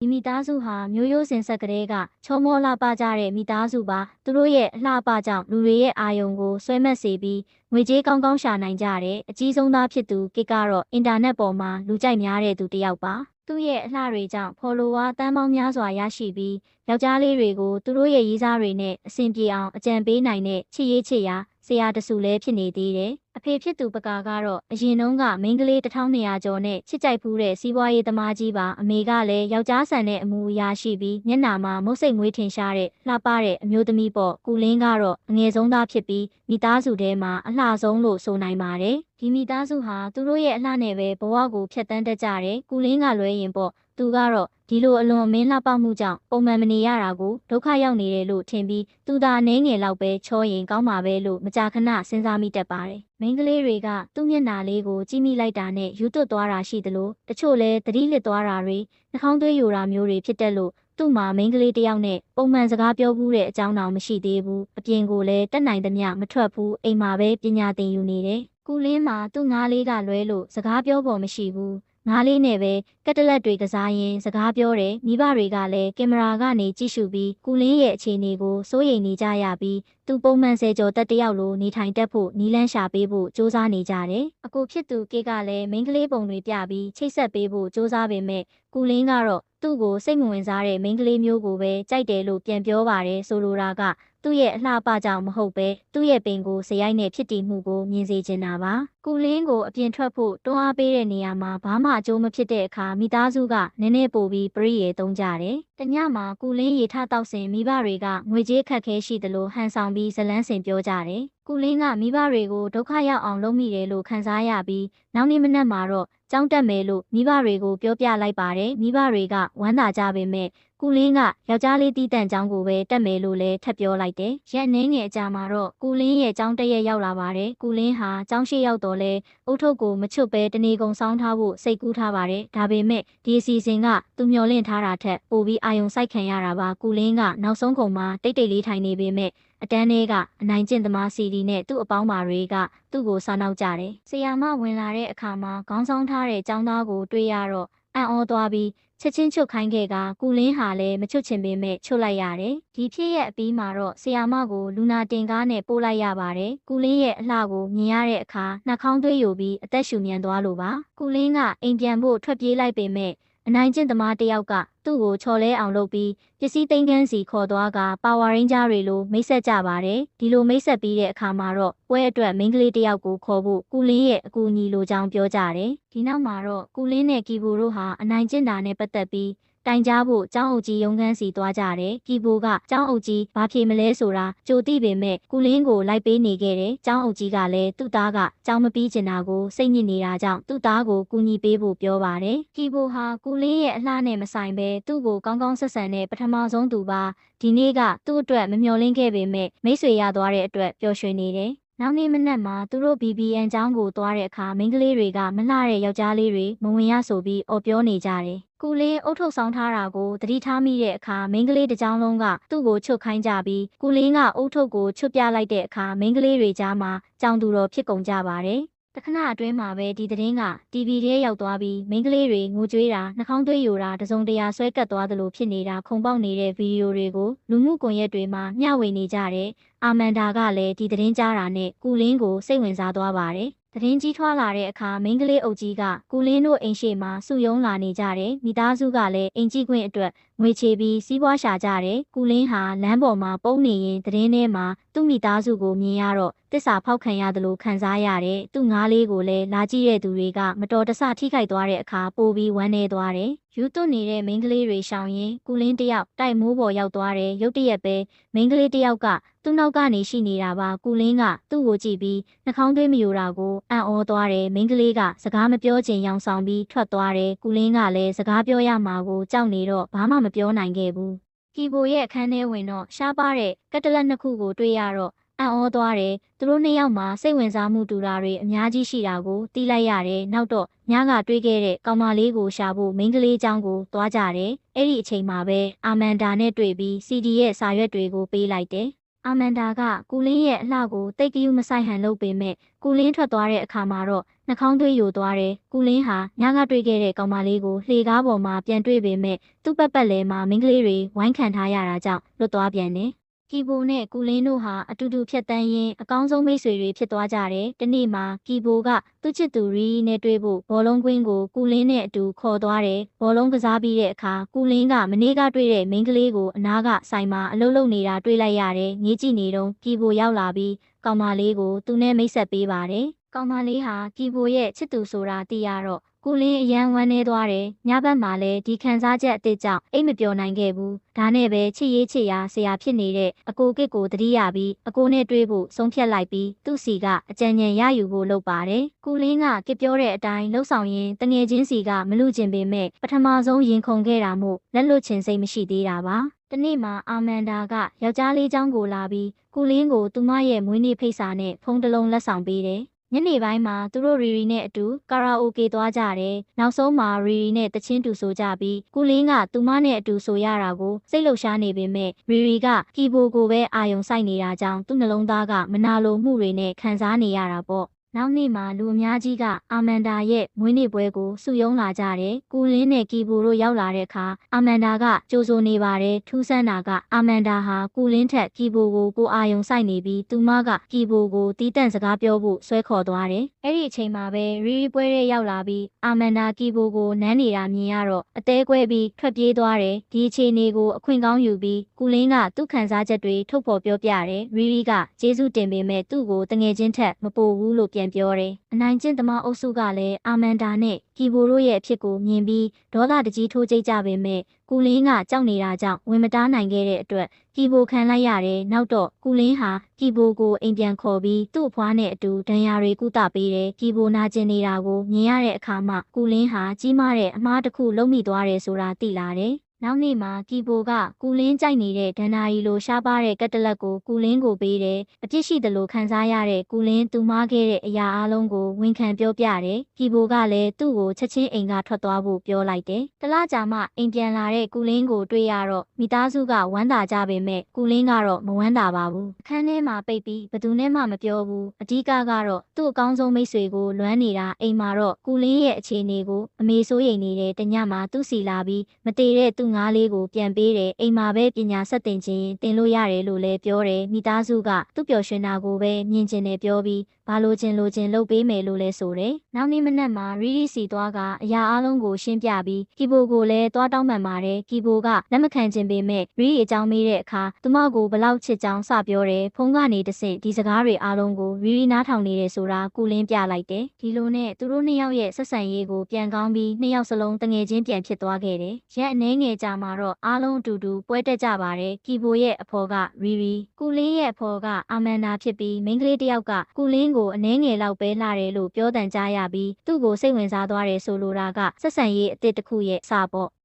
ဒီမိသားစုဟာမျိုးရိုးစင်ဆက်ကလေးကချောမောလှပကြတဲ့မိသားစုပါသူတို့ရဲ့အလှပကြောင့်လူတွေရဲ့အာယုံကိုဆွဲမက်စေပြီးငွေကြေးကောင်းကောင်းရှာနိုင်ကြတယ်အကြီးဆုံးသားဖြစ်သူကိတ်ကတော့အင်တာနက်ပေါ်မှာလူကြိုက်များတဲ့သူတစ်ယောက်ပါသူ့ရဲ့အလှတွေကြောင့် follower တန်းပေါင်းများစွာရရှိပြီးယောက်ျားလေးတွေကိုသူတို့ရဲ့ရေးစားတွေနဲ့အဆင်ပြေအောင်အကြံပေးနိုင်တဲ့ချစ်ရေးချစ်ရာဆရာတဆူလည်းဖြစ်နေသေးတယ် အဖေဖြစ်သူပကာကတော့အရင်တုန်းကမိန်းကလေး1200ကျော်နဲ့ချစ်ကြိုက်ဖူးတဲ့စီးပွားရေးသမားကြီးပါအမေကလည်းယောက်ျားဆန်တဲ့အမူအရာရှိပြီးမျက်နှာမှာမုတ်စိတ်ငွေးထင်ရှားတဲ့လှပတဲ့အမျိုးသမီးပေါ့ကုလင်းကတော့အငယ်ဆုံးသားဖြစ်ပြီးမိသားစုထဲမှာအလှဆုံးလို့ဆိုနိုင်ပါတယ်ဒီမိသားစုဟာသူတို့ရဲ့အလှနဲ့ပဲဘဝကိုဖျက်ဆီးတတ်ကြတယ်ကုလင်းကလွဲရင်ပေါ့ သူကတော့ဒီလိုအလွန်အမင်းလှပမှုကြောင့်ပုံမှန်မနေရတာကိုဒုက္ခရောက်နေတယ်လို့ထင်ပြီးသူသာအနေငယ်လောက်ပဲချောရင်ကောင်းမှာပဲလို့မကြာခဏစဉ်းစားမိတတ်ပါတယ်။မိန်းကလေးတွေကသူ့မျက်နှာလေးကိုကြည့်မိလိုက်တာနဲ့ယူသွတ်သွားတာရှိသလိုတချို့လည်းသတိလစ်သွားတာတွေနှာခေါင်းသွေးယိုတာမျိုးတွေဖြစ်တတ်လို့သူ့မှာမိန်းကလေးတစ်ယောက်နဲ့ပုံမှန်စကားပြောဘူးတဲ့အကြောင်းတောင်မရှိသေးဘူးအပြင်ကိုလည်းတက်နိုင်သမျှမထွက်ဘူးအိမ်မှာပဲပညာသင်ယူနေတယ်။ကူလင်းမှာသူ့ငားလေးကလွဲလို့စကားပြောဖို့မရှိဘူး ငားလေးနဲ့ပဲကက်တလက်တွေကစားရင်းစကားပြောတယ်မိဘတွေကလည်းကင်မရာကနေကြည့်ရှုပြီးကုလင်းရဲ့အခြေအနေကိုစိုးရိမ်နေကြရပြီးသူပုံမှန်ဆယ်ကျော်တက်တယောက်လိုနေထိုင်တတ်ဖို့နီးလန်းရှာပေးဖို့စ조사နေကြတယ်အကိုဖြစ်သူကေကလည်းမိန်းကလေးပုံတွေပြပြီးချိတ်ဆက်ပေးဖို့စ조사ပေမဲ့ကုလင်းကတော့သူ့ကိုစိတ်မဝင်စားတဲ့မိန်းကလေးမျိုးကိုပဲကြိုက်တယ်လို့ပြန်ပြောပါတယ်ဆိုလိုတာက သူ့ရဲ့အလှပကြောင့်မဟုတ်ပဲသူ့ရဲ့ပင်ကိုစရိုက်နဲ့ဖြစ်တည်မှုကိုမြင်စေချင်တာပါကုလင်းကိုအပြင်ထွက်ဖို့တွန်းအားပေးတဲ့နေရာမှာဘာမှအကျိုးမဖြစ်တဲ့အခါမိသားစုကနည်းနည်းပိုပြီးပရိယေသုံးကြတယ်တညမှာကုလင်းရေထတောက်စဉ်မိဘတွေကငွေကြေးခက်ခဲရှိသလိုဟန်ဆောင်ပြီးဇလန်းစင်ပြောကြတယ်ကုလင်းကမိဘတွေကိုဒုက္ခရောက်အောင်လုပ်မိတယ်လို့ခံစားရပြီးနောက်နေ့မနက်မှာတော့ကြောင်းတက်မယ်လို့မိဘတွေကိုပြောပြလိုက်ပါတယ်မိဘတွေကဝမ်းသာကြပေမဲ့ ကုလင်းကယောက်ျားလေးတီးတန့်ចောင်းကိုပဲတက်မယ်လို့လည်းထပ်ပြောလိုက်တယ်ရက်နှင်းငယ်အကြာမှာတော့ကုလင်းရဲ့ចောင်းတရက်ရောက်လာပါတယ်ကုလင်းဟာចောင်းရှိရောက်တော့လဲအုတ်ထုတ်ကိုမချွတ်ပဲတနေကုန်ဆောင်းထားဖို့စိတ်ကူးထားပါတယ်ဒါပေမဲ့ဒီအစီအစဉ်ကသူမျောလင့်ထားတာထက်ပိုပြီးအာယုံစိုက်ခံရတာပါကုလင်းကနောက်ဆုံးကုန်မှာတိတ်တိတ်လေးထိုင်နေပေမဲ့အတန်းထဲကအနိုင်ကျင့်သမားစီဒီနဲ့သူ့အပေါင်းပါတွေကသူ့ကိုစားနောက်ကြတယ်။ဆီယာမဝင်လာတဲ့အခါမှာခေါင်းဆောင်ထားတဲ့ចောင်းသားကိုတွေ့ရတော့အံ့ဩသွားပြီး ချက်ချင်းချုပ်ခိုင်းခဲ့ကကုလင်းဟာလည်းမချွတ်ချင်ပေမဲ့ချွတ်လိုက်ရတယ်။ဒီဖြစ်ရဲ့အပြီးမှာတော့ဆီယာမကိုလူနာတင်ကားနဲ့ပို့လိုက်ရပါတယ်။ကုလင်းရဲ့အလှကိုမြင်ရတဲ့အခါနှာခေါင်းသွေးယိုပြီးအသက်ရှူမြန်သွားလို့ပါ။ကုလင်းကအိမ်ပြန်ဖို့ထွက်ပြေးလိုက်ပေမဲ့ အနိုင်ကျင့်သမားတစ်ယောက်ကသူ့ကိုချော်လဲအောင်လုပ်ပြီးပစ္စည်းသိမ်းခန်းစီခေါ်သွားကပါဝါရင်းဂျာတွေလိုမိတ်ဆက်ကြပါတယ်ဒီလိုမိတ်ဆက်ပြီးတဲ့အခါမှာတော့ပွဲအတွက်မိန်းကလေးတစ်ယောက်ကိုခေါ်ဖို့ကုလင်းရဲ့အကူအညီလိုကြောင်းပြောကြတယ်ဒီနောက်မှာတော့ကုလင်းနဲ့ကီဘူတို့ဟာအနိုင်ကျင့်တာနဲ့ပတ်သက်ပြီး တိုင်ကြားဖို့ကျောင်းအုပ်ကြီးရုံးခန်းစီသွားကြတယ်။ကီဘိုကကျောင်းအုပ်ကြီးဘာဖြေမလဲဆိုတာကြိုသိပေမဲ့ကုလင်းကိုလိုက်ပေးနေခဲ့တယ်။ကျောင်းအုပ်ကြီးကလည်းသူ့သားကကျောင်းမပြီးချင်တာကိုစိတ်ညစ်နေတာကြောင့်သူ့သားကိုကူညီပေးဖို့ပြောပါတယ်။ကီဘိုဟာကုလင်းရဲ့အလှနဲ့မဆိုင်ပဲသူ့ကိုကောင်းကောင်းဆက်ဆံတဲ့ပထမဆုံးသူပါ။ဒီနေ့ကသူ့အတွက်မမျှော်လင့်ခဲ့ပေမဲ့မိတ်ဆွေရသွားတဲ့အတွက်ပျော်ရွှင်နေတယ်။နောက်နေ့မနက်မှာသူတို့ BBN ကျောင်းကိုသွားတဲ့အခါမိန်းကလေးတွေကမလှတဲ့ယောက်ျားလေးတွေမဝင်ရဆိုပြီးအော်ပြောနေကြတယ်။ ကုလင်းအုတ်ထုတ်ဆောင်ထားတာကိုသတိထားမိတဲ့အခါမိန်းကလေးတစ်ကြောင်းလုံးကသူ့ကိုချွတ်ခိုင်းကြပြီးကုလင်းကအုတ်ထုတ်ကိုချွတ်ပြလိုက်တဲ့အခါမိန်းကလေးတွေကြားမှာကြောင်သူတော်ဖြစ်ကုန်ကြပါတယ်။တခဏအတွင်းမှာပဲဒီသတင်းက TV ထဲရောက်သွားပြီးမိန်းကလေးတွေငိုကြွေးတာနှာခေါင်းသွေးယိုတာတစုံတရာဆွဲကပ်သွားသလိုဖြစ်နေတာခုံပေါက်နေတဲ့ဗီဒီယိုတွေကိုလူမှုကွန်ရက်တွေမှာမျှဝေနေကြတယ်။အာမန်ဒါကလည်းဒီသတင်းကြားတာနဲ့ကုလင်းကိုစိတ်ဝင်စားသွားပါတယ်။ သတင်းကြီးထွားလာတဲ့အခါမိန်းကလေးအုပ်ကြီးကကုလင်းတို့အိမ်ရှိမှာစုယုံလာနေကြတယ်မိသားစုကလည်းအိမ်ကြီးခွင့်အတွက် ငွေချေပြီးစီးပွားရှာကြတယ်ကုလင်းဟာလမ်းပေါ်မှာပုံနေရင်သတင်းထဲမှာသူ့မိသားစုကိုမြင်ရတော့တစ္ဆာဖောက်ခံရတယ်လို့ခံစားရတယ်သူ့ငားလေးကိုလည်းလာကြည့်တဲ့သူတွေကမတော်တဆထိခိုက်သွားတဲ့အခါပိုပြီးဝမ်းနည်းသွားတယ်ယူသွနေတဲ့မိန်းကလေးတွေရှောင်ရင်ကုလင်းတယောက်တိုက်မိုးပေါ်ရောက်သွားတယ်ရုတ်တရက်ပဲမိန်းကလေးတယောက်ကသူ့နောက်ကနေရှိနေတာပါကုလင်းကသူ့ကိုကြည့်ပြီးနှာခေါင်းသွေးမယိုတာကိုအံ့ဩသွားတယ်မိန်းကလေးကစကားမပြောချင်ရောင်ဆောင်ပြီးထွက်သွားတယ်ကုလင်းကလည်းစကားပြောရမှာကိုကြောက်နေတော့ဘာမှမပြောနိုင်ခဲ့ဘူးကီဘိုရဲ့အခန်းထဲဝင်တော့ရှားပါတဲ့ကက်တလက်နှစ်ခုကိုတွေ့ရတော့အံ့ဩသွားတယ်သူတို့နှစ်ယောက်မှာစိတ်ဝင်စားမှုတူတာတွေအများကြီးရှိတာကိုသိလိုက်ရတယ်နောက်တော့ညကတွေးခဲ့တဲ့ကောင်မလေးကိုရှာဖို့မိန်းကလေးเจ้าကိုသွားကြတယ်အဲ့ဒီအချိန်မှာပဲအာမန်ဒါနဲ့တွေ့ပြီး CD ရဲ့စာရွက်တွေကိုပေးလိုက်တယ် အာမန်ဒါကကူလင်းရဲ့အလှကိုတိတ်ကယူမဆိုင်ဟန်လုပ်ပေမဲ့ကူလင်းထွက်သွားတဲ့အခါမှာတော့နှာခေါင်းသွေးယိုသွားတယ်။ကူလင်းဟာညကတွေ့ခဲ့တဲ့ကောင်မလေးကိုလှေကားပေါ်မှာပြန်တွေ့ပေမဲ့သူ့ပတ်ပတ်လဲမှာမိန်းကလေးတွေဝိုင်းခံထားရတာကြောင့်လွတ်သွားပြန်တယ်။ ကီဘိုနဲ့ကူလင်းတို့ဟာအတူတူဖြတ်တန်းရင်းအကောင်းဆုံးမိတ်ဆွေတွေဖြစ်သွားကြတယ်။ဒီနေ့မှာကီဘိုကသူ့ချစ်သူရီနဲ့တွေ့ဖို့ဘောလုံးကွင်းကိုကူလင်းနဲ့အတူခေါ်သွားတယ်။ဘောလုံးကစားပြီးတဲ့အခါကူလင်းကမနေ့ကတွေ့တဲ့မိန်းကလေးကိုအနားကဆိုင်မှာအလုပ်လုပ်နေတာတွေ့လိုက်ရတယ်။ငေးကြည့်နေတော့ကီဘိုရောက်လာပြီးကောင်မလေးကိုသူနဲ့မိတ်ဆက်ပေးပါတယ်။ကောင်မလေးဟာကီဘိုရဲ့ချစ်သူဆိုတာသိရတော့ ကူလင်းအရန်ဝမ်းနေသွားတယ်။ညဘက်မှာလည်းဒီခံစားချက်အစ်စ်ကြောင့်အိတ်မပျော်နိုင်ခဲ့ဘူး။ဒါနဲ့ပဲချစ်ရေးချစ်ရာဆရာဖြစ်နေတဲ့အကိုကစ်ကိုတတိယပြီးအကိုနဲ့တွေ့ဖို့ဆုံးဖြတ်လိုက်ပြီးသူ့စီကအကြံဉာဏ်ရယူဖို့လုပ်ပါတယ်။ကူလင်းကကစ်ပြောတဲ့အတိုင်းလှုပ်ဆောင်ရင်းတငယ်ချင်းစီကမလူကျင်ပေမဲ့ပထမဆုံးရင်ခုန်ခဲ့တာမို့လက်လွတ်ချင်စိတ်မရှိသေးတာပါ။တနေ့မှာအာမန်ဒါကယောက်ျားလေးချောင်းကိုလာပြီးကူလင်းကိုသူမရဲ့မွေးနေ့ဖိတ်စာနဲ့ဖုန်းတစ်လုံးလက်ဆောင်ပေးတယ်။ ညနေပိုင်းမှာသူတို့ရီရီနဲ့အတူကာရာအိုကေသွားကြတယ်။နောက်ဆုံးမှာရီရီနဲ့တချင်းတူဆိုကြပြီးကူလင်းကသူမနဲ့အတူဆိုရတာကိုစိတ်လှုပ်ရှားနေပေမဲ့ရီရီကကီဘိုကိုပဲအာယုံစိုက်နေတာကြောင့်သူ့နှလုံးသားကမနာလိုမှုတွေနဲ့ခံစားနေရတာပေါ့။ နောက်နေ့မှာလူအများကြီးကအာမန်ဒါရဲ့မွေးနေ့ပွဲကိုစုယုံလာကြတယ်။ကူလင်းနဲ့ကီဘိုတို့ရောက်လာတဲ့အခါအာမန်ဒါကကြိုဆိုနေပါတယ်။ထူးဆန်းတာကအာမန်ဒါဟာကူလင်းထက်ကီဘိုကိုကိုအာယုံစိုက်နေပြီးသူမကကီဘိုကိုတီးတန့်စကားပြောဖို့ဆွဲခေါ်သွားတယ်။အဲ့ဒီအချိန်မှာပဲရီရီပွဲရဲရောက်လာပြီးအာမန်ဒါကီဘိုကိုနမ်းနေတာမြင်ရတော့အသေးကွဲပြီးထွက်ပြေးသွားတယ်။ဒီအခြေအနေကိုအခွင့်ကောင်းယူပြီးကူလင်းကသူ့ခံစားချက်တွေထုတ်ဖော်ပြောပြတယ်။ရီရီကကျေးဇူးတင်ပေမဲ့သူ့ကိုတငယ်ချင်းထက်မပိုဘူးလို့ပြန်ပြောတယ်။အနိုင်ကျင့်သမားအုပ်စုကလည်းအာမန်ဒါနဲ့ကီဘိုတို့ရဲ့အဖြစ်ကိုမြင်ပြီးဒေါသတကြီးထိုးကြိတ်ကြပေမဲ့ကူလင်းကကြောက်နေတာကြောင့်ဝင်မတားနိုင်ခဲ့တဲ့အတွက်ကီဘိုခံလိုက်ရတယ်နောက်တော့ကူလင်းဟာကီဘိုကိုအိမ်ပြန်ခေါ်ပြီးသူ့အဖွားနဲ့အတူဒဏ်ရာတွေကုသပေးတယ်ကီဘိုနာကျင်နေတာကိုမြင်ရတဲ့အခါမှကူလင်းဟာကြီးမားတဲ့အမားတစ်ခုလုံးမိသွားတယ်ဆိုတာသိလာတယ် နောက်နေ့မှာကီဘိုကကူလင်းကြိုက်နေတဲ့ဒန်နာရီလိုရှားပါတဲ့ကက်တလက်ကိုကူလင်းကိုပေးတယ်။အပြစ်ရှိတယ်လို့ခံစားရတဲ့ကူလင်းသူမခဲ့တဲ့အရာအလုံးကိုဝန်ခံပြောပြတယ်။ကီဘိုကလည်းသူ့ကိုချက်ချင်းအိမ်ကထွက်သွားဖို့ပြောလိုက်တယ်။တလားကြာမှအိမ်ပြန်လာတဲ့ကူလင်းကိုတွေ့ရတော့မိသားစုကဝမ်းသာကြပေမဲ့ကူလင်းကတော့မဝမ်းသာပါဘူး။အခန်းထဲမှာပိတ်ပြီးဘယ်သူနဲ့မှမပြောဘူး။အဓိကကတော့သူ့အကောင်းဆုံးမိတ်ဆွေကိုလွမ်းနေတာအိမ်မှာတော့ကူလင်းရဲ့အခြေအနေကိုအမေစိုးရိမ်နေတဲ့တညမှာသူ့စီလာပြီးမတည်တဲ့သူ့ငါးလေးကိုပြန်ပေးတယ်အိမ်မှာပဲပညာဆက်တင်ခြင်းတင်လို့ရတယ်လို့လည်းပြောတယ်မိသားစုကသူ့ပျော်ရွှင်တာကိုပဲမြင်ကျင်တယ်ပြောပြီး ဘာလို့ချင်းလို့ချင်းလုပ်ပေးမယ်လို့လဲဆိုတယ်နောက်နေ့မနက်မှာရီရီစီသွားကအရာအလုံးကိုရှင်းပြပြီးကီဘိုကိုလည်းသွားတောင်းပန်ပါတယ်ကီဘိုကလက်မခံခြင်းပေမဲ့ရီရီအကြောင်းမေးတဲ့အခါသူမကိုဘလောက်ချစ်ကြောင်းစပြောတယ်ဖုန်းကနေတဆင့်ဒီစကားတွေအားလုံးကိုရီရီနားထောင်နေတယ်ဆိုတာကုလင်းပြလိုက်တယ်ဒီလိုနဲ့သူတို့နှစ်ယောက်ရဲ့ဆက်ဆံရေးကိုပြန်ကောင်းပြီးနှစ်ယောက်စလုံးတငယ်ချင်းပြန်ဖြစ်သွားခဲ့တယ်ရက်အနှဲငယ်ကြာမှာတော့အားလုံးအတူတူပွဲတက်ကြပါတယ်ကီဘိုရဲ့အဖော်ကရီရီကုလင်းရဲ့အဖော်ကအာမန်နာဖြစ်ပြီးမိန်းကလေးတစ်ယောက်ကကုလင်းကိုအနှဲငယ်လောက်ပဲလှတယ်လို့ပြောတန်ကြရပြီးသူ့ကိုစိတ်ဝင်စားသွားတယ်ဆိုလိုတာကဆက်ဆံရေးအစ်စ်တစ်ခုရဲ့စပေါ့